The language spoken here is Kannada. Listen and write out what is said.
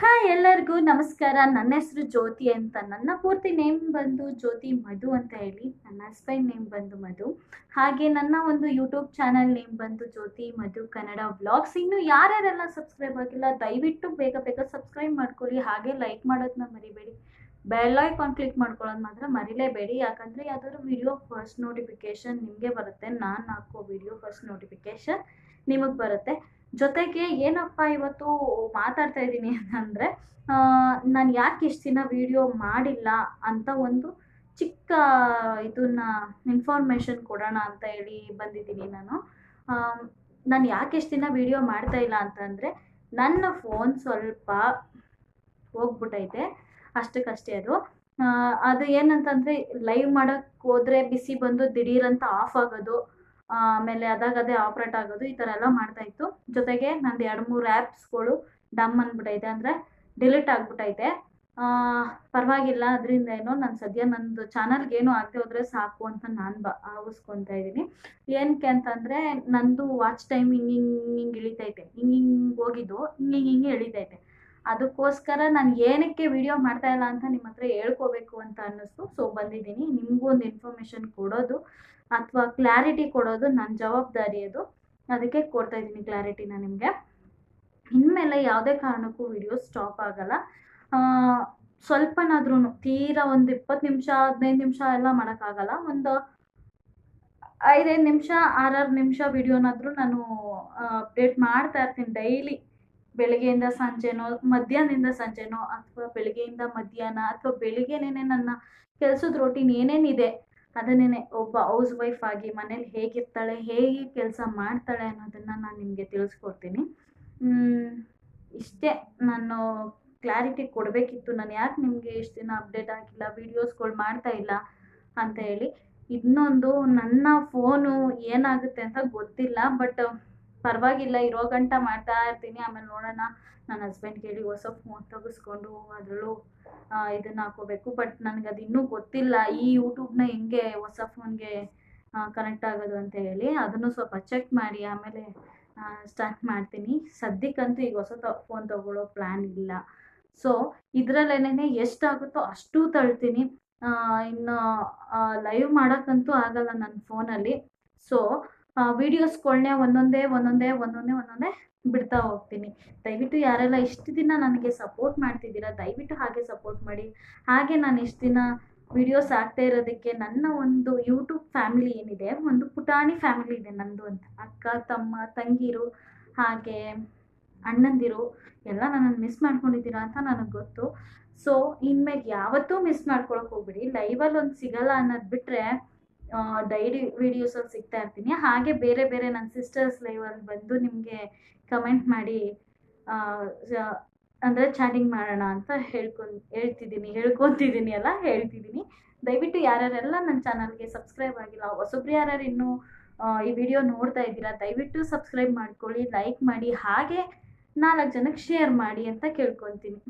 ಹಾಯ್ ಎಲ್ಲರಿಗೂ ನಮಸ್ಕಾರ. ನನ್ನ ಹೆಸರು ಜ್ಯೋತಿ ಅಂತ. ನನ್ನ ಪೂರ್ತಿ ನೇಮ್ ಬಂದು ಜ್ಯೋತಿ ಮಧು ಅಂತ ಹೇಳಿ. ನನ್ನ ಹಸ್ಬೆಂಡ್ ನೇಮ್ ಬಂದು ಮಧು. ಹಾಗೆ ನನ್ನ ಒಂದು ಯೂಟ್ಯೂಬ್ ಚಾನಲ್ ನೇಮ್ ಬಂದು ಜ್ಯೋತಿ ಮಧು ಕನ್ನಡ ಬ್ಲಾಗ್ಸ್ ಇನ್ನು ಯಾರ್ಯಾರೆಲ್ಲ ಸಬ್ಸ್ಕ್ರೈಬ್ ಆಗಿಲ್ಲ, ದಯವಿಟ್ಟು ಬೇಗ ಬೇಗ ಸಬ್ಸ್ಕ್ರೈಬ್ ಮಾಡ್ಕೊಳ್ಳಿ. ಹಾಗೆ ಲೈಕ್ ಮಾಡೋದನ್ನ ಮರಿಬೇಡಿ. ಬೆಲ್ ಐಕಾನ್ ಕ್ಲಿಕ್ ಮಾಡ್ಕೊಳ್ಳೋದು ಮಾತ್ರ ಮರಿಲೇಬೇಡಿ. ಯಾಕಂದರೆ ಯಾವ್ದಾದ್ರು ವಿಡಿಯೋ ಫಸ್ಟ್ ನೋಟಿಫಿಕೇಶನ್ ನಿಮಗೆ ಬರುತ್ತೆ. ನಾನು ಹಾಕೋ ವಿಡಿಯೋ ಫಸ್ಟ್ ನೋಟಿಫಿಕೇಶನ್ ನಿಮಗೆ ಬರುತ್ತೆ. ಜೊತೆಗೆ ಏನಪ್ಪ ಇವತ್ತು ಮಾತಾಡ್ತಾ ಇದ್ದೀನಿ ಅಂತಂದರೆ ನಾನು ಯಾಕೆ ಇಷ್ಟು ದಿನ ವಿಡಿಯೋ ಮಾಡಿಲ್ಲ ಅಂತ ಒಂದು ಚಿಕ್ಕ ಇದನ್ನ ಇನ್ಫಾರ್ಮೇಷನ್ ಕೊಡೋಣ ಅಂತ ಹೇಳಿ ಬಂದಿದ್ದೀನಿ ನಾನು. ನಾನು ಯಾಕೆ ಇಷ್ಟು ದಿನ ವಿಡಿಯೋ ಮಾಡ್ತಾ ಇಲ್ಲ ಅಂತಂದರೆ, ನನ್ನ ಫೋನ್ ಸ್ವಲ್ಪ ಹೋಗ್ಬಿಟ್ಟೈತೆ ಅಷ್ಟಕ್ಕಷ್ಟೇ ಅದು. ಅದು ಏನಂತಂದರೆ ಲೈವ್ ಮಾಡೋಕ್ಕೆ ಹೋದರೆ ಬಿಸಿ ಬಂದು ದಿಢೀರಂತ ಆಫ್ ಆಗೋದು. ಆಮೇಲೆ ಅದಾಗದೇ ಆಪ್ರೇಟ್ ಆಗೋದು, ಈ ಥರ ಎಲ್ಲ ಮಾಡ್ತಾ ಇತ್ತು. ಜೊತೆಗೆ ನಂದು ಎರಡು ಮೂರು ಆ್ಯಪ್ಸ್ಗಳು ಡಮ್ ಅಂದ್ಬಿಟ್ಟೈತೆ ಅಂದರೆ ಡಿಲೀಟ್ ಆಗಿಬಿಟ್ಟೈತೆ ಪರವಾಗಿಲ್ಲ, ಅದರಿಂದ ಏನೋ ನಾನು ಸದ್ಯ ನಂದು ಚಾನಲ್ಗೆ ಏನೋ ಆಗದೆ ಹೋದರೆ ಸಾಕು ಅಂತ ನಾನು ಬ ಭಾವಿಸ್ಕೊತಾ ಇದ್ದೀನಿ. ಏನಕ್ಕೆ ಅಂತಂದರೆ ನಂದು ವಾಚ್ ಟೈಮ್ ಹಿಂಗಿಂಗ್ ಹಿಂಗೆ ಇಳಿತೈತೆ. ಹಿಂಗೆ ಹಿಂಗೆ ಹೋಗಿದ್ದು, ಹಿಂಗೆ ಹಿಂಗೆ ಹಿಂಗೆ ಇಳಿತೈತೆ. ಅದಕ್ಕೋಸ್ಕರ ನಾನು ಏನಕ್ಕೆ ವಿಡಿಯೋ ಮಾಡ್ತಾ ಇಲ್ಲ ಅಂತ ನಿಮ್ಮ ಹತ್ರ ಹೇಳ್ಕೋಬೇಕು ಅಂತ ಅನ್ನಿಸ್ತು. ಸೊ ಬಂದಿದ್ದೀನಿ. ನಿಮಗೂ ಒಂದು ಇನ್ಫಾರ್ಮೇಷನ್ ಕೊಡೋದು ಅಥವಾ ಕ್ಲಾರಿಟಿ ಕೊಡೋದು ನನ್ನ ಜವಾಬ್ದಾರಿ ಅದು. ಅದಕ್ಕೆ ಕೊಡ್ತಾ ಇದ್ದೀನಿ ಕ್ಲಾರಿಟಿನ ನಿಮಗೆ. ಇನ್ಮೇಲೆ ಯಾವುದೇ ಕಾರಣಕ್ಕೂ ವಿಡಿಯೋ ಸ್ಟಾಪ್ ಆಗಲ್ಲ. ಸ್ವಲ್ಪನಾದ್ರೂ ತೀರಾ ಒಂದು ಇಪ್ಪತ್ತು ನಿಮಿಷ, ಹದಿನೈದು ನಿಮಿಷ ಎಲ್ಲ ಮಾಡೋಕ್ಕಾಗಲ್ಲ. ಒಂದು ಐದೈದು ನಿಮಿಷ ಆರಾರು ನಿಮಿಷ ವಿಡಿಯೋನಾದರೂ ನಾನು ಅಪ್ಡೇಟ್ ಮಾಡ್ತಾ ಇರ್ತೀನಿ ಡೈಲಿ ಬೆಳಗ್ಗೆಯಿಂದ ಸಂಜೆನೋ, ಮಧ್ಯಾಹ್ನದಿಂದ ಸಂಜೆನೋ ಅಥವಾ ಬೆಳಗ್ಗೆಯಿಂದ ಮಧ್ಯಾಹ್ನ ಅಥವಾ ಬೆಳಿಗ್ಗೆನೇ ನನ್ನ ಕೆಲಸದ ರೊಟೀನ್ ಏನೇನಿದೆ ಅದನ್ನೇ ಒಬ್ಬ ಹೌಸ್ ವೈಫ್ ಆಗಿ ಮನೇಲಿ ಹೇಗಿರ್ತಾಳೆ, ಹೇಗೆ ಕೆಲಸ ಮಾಡ್ತಾಳೆ ಅನ್ನೋದನ್ನು ನಾನು ನಿಮಗೆ ತಿಳಿಸ್ಕೊಡ್ತೀನಿ. ಇಷ್ಟೇ ನಾನು ಕ್ಲಾರಿಟಿ ಕೊಡಬೇಕಿತ್ತು. ನಾನು ಯಾಕೆ ನಿಮಗೆ ಇಷ್ಟು ದಿನ ಅಪ್ಡೇಟ್ ಆಗಿಲ್ಲ ವೀಡಿಯೋಸ್ಗಳು ಮಾಡ್ತಾ ಇಲ್ಲ ಅಂತ ಹೇಳಿ ಇನ್ನೊಂದು ನನ್ನ ಫೋನು ಏನಾಗುತ್ತೆ ಅಂತ ಗೊತ್ತಿಲ್ಲ ಬಟ್ ಪರವಾಗಿಲ್ಲ ಇರೋ ಗಂಟ ಮಾಡ್ತಾ ಇರ್ತೀನಿ. ಆಮೇಲೆ ನೋಡೋಣ. ನನ್ನ ಹಸ್ಬೆಂಡ್ ಕೇಳಿ ಹೊಸ ಫೋನ್ ತೆಗೆಸ್ಕೊಂಡು ಅದರಲ್ಲೂ ಇದನ್ನು ಹಾಕೋಬೇಕು ಬಟ್ ನನಗೆ ಅದು ಇನ್ನೂ ಗೊತ್ತಿಲ್ಲ. ಈ ಯೂಟ್ಯೂಬ್ನ ಹೆಂಗೆ ಹೊಸ ಫೋನ್ಗೆ ಕನೆಕ್ಟ್ ಆಗೋದು ಅಂತ ಹೇಳಿ ಅದನ್ನು ಸ್ವಲ್ಪ ಚೆಕ್ ಮಾಡಿ. ಆಮೇಲೆ ಸ್ಟಾರ್ಟ್ ಮಾಡ್ತೀನಿ. ಸದ್ಯಕ್ಕಂತೂ ಈಗ ಹೊಸ ಫೋನ್ ತಗೊಳ್ಳೋ ಪ್ಲ್ಯಾನ್ ಇಲ್ಲ. ಸೊ ಇದರಲ್ಲೇನೆ ಎಷ್ಟಾಗುತ್ತೋ ಅಷ್ಟು ತಳ್ತೀನಿ. ಇನ್ನು ಲೈವ್ ಮಾಡೋಕ್ಕಂತೂ ಆಗಲ್ಲ ನನ್ನ ಫೋನಲ್ಲಿ ಸೊ ವೀಡಿಯೋಸ್ಗಳನ್ನೇ ಒಂದೊಂದೇ ಒಂದೊಂದೇ ಒಂದೊಂದೇ ಒಂದೊಂದೇ ಬಿಡ್ತಾ ಹೋಗ್ತೀನಿ. ದಯವಿಟ್ಟು ಯಾರೆಲ್ಲ ಇಷ್ಟು ದಿನ ನನಗೆ ಸಪೋರ್ಟ್ ಮಾಡ್ತಿದ್ದೀರಾ, ದಯವಿಟ್ಟು ಹಾಗೆ ಸಪೋರ್ಟ್ ಮಾಡಿ. ಹಾಗೆ ನಾನು ಇಷ್ಟು ದಿನ ವಿಡಿಯೋಸ್ ಆಗ್ತಾ ಇರೋದಕ್ಕೆ ನನ್ನ ಒಂದು ಯೂಟ್ಯೂಬ್ ಫ್ಯಾಮಿಲಿ ಏನಿದೆ, ಒಂದು ಪುಟಾಣಿ ಫ್ಯಾಮಿಲಿ ಇದೆ ನಂದು ಅಂತ. ಅಕ್ಕ, ತಮ್ಮ, ತಂಗಿರು, ಹಾಗೆ ಅಣ್ಣಂದಿರು, ಎಲ್ಲ ನನ್ನನ್ನು ಮಿಸ್ ಮಾಡ್ಕೊಂಡಿದ್ದೀರಾ ಅಂತ ನನಗೆ ಗೊತ್ತು. ಸೊ ಇನ್ಮೇಲೆ ಯಾವತ್ತೂ ಮಿಸ್ ಮಾಡ್ಕೊಳಕ್ಕೆ ಹೋಗ್ಬಿಡಿ. ಲೈವಲ್ಲಿ ಒಂದು ಸಿಗಲ್ಲ ಅನ್ನೋದು ಬಿಟ್ಟರೆ ಡೈಲಿ ವಿಡಿಯೋಸಲ್ಲಿ ಸಿಗ್ತಾ ಇರ್ತೀನಿ. ಹಾಗೆ ಬೇರೆ ಬೇರೆ ನನ್ನ ಸಿಸ್ಟರ್ಸ್ ಲೈವಲ್ಲಿ ಬಂದು ನಿಮಗೆ ಕಮೆಂಟ್ ಮಾಡಿ ಅಂದರೆ ಚಾಟಿಂಗ್ ಮಾಡೋಣ ಅಂತ ಹೇಳ್ಕೊಂಡು, ಹೇಳ್ತಿದ್ದೀನಿ. ಹೇಳ್ಕೊತಿದ್ದೀನಿ ಅಲ್ಲ, ಹೇಳ್ತಿದ್ದೀನಿ. ದಯವಿಟ್ಟು ಯಾರ್ಯಾರೆಲ್ಲ ನನ್ನ ಚಾನಲ್ಗೆ ಸಬ್ಸ್ಕ್ರೈಬ್ ಆಗಿಲ್ಲ, ಹೊಸೊಬ್ರು ಯಾರ್ಯಾರು ಇನ್ನೂ ಈ ವಿಡಿಯೋ ನೋಡ್ತಾ ಇದ್ದೀರಾ, ದಯವಿಟ್ಟು ಸಬ್ಸ್ಕ್ರೈಬ್ ಮಾಡ್ಕೊಳ್ಳಿ ಲೈಕ್ ಮಾಡಿ, ಹಾಗೆ ನಾಲ್ಕು ಜನಕ್ಕೆ ಶೇರ್ ಮಾಡಿ ಅಂತ ಕೇಳ್ಕೊತೀನಿ.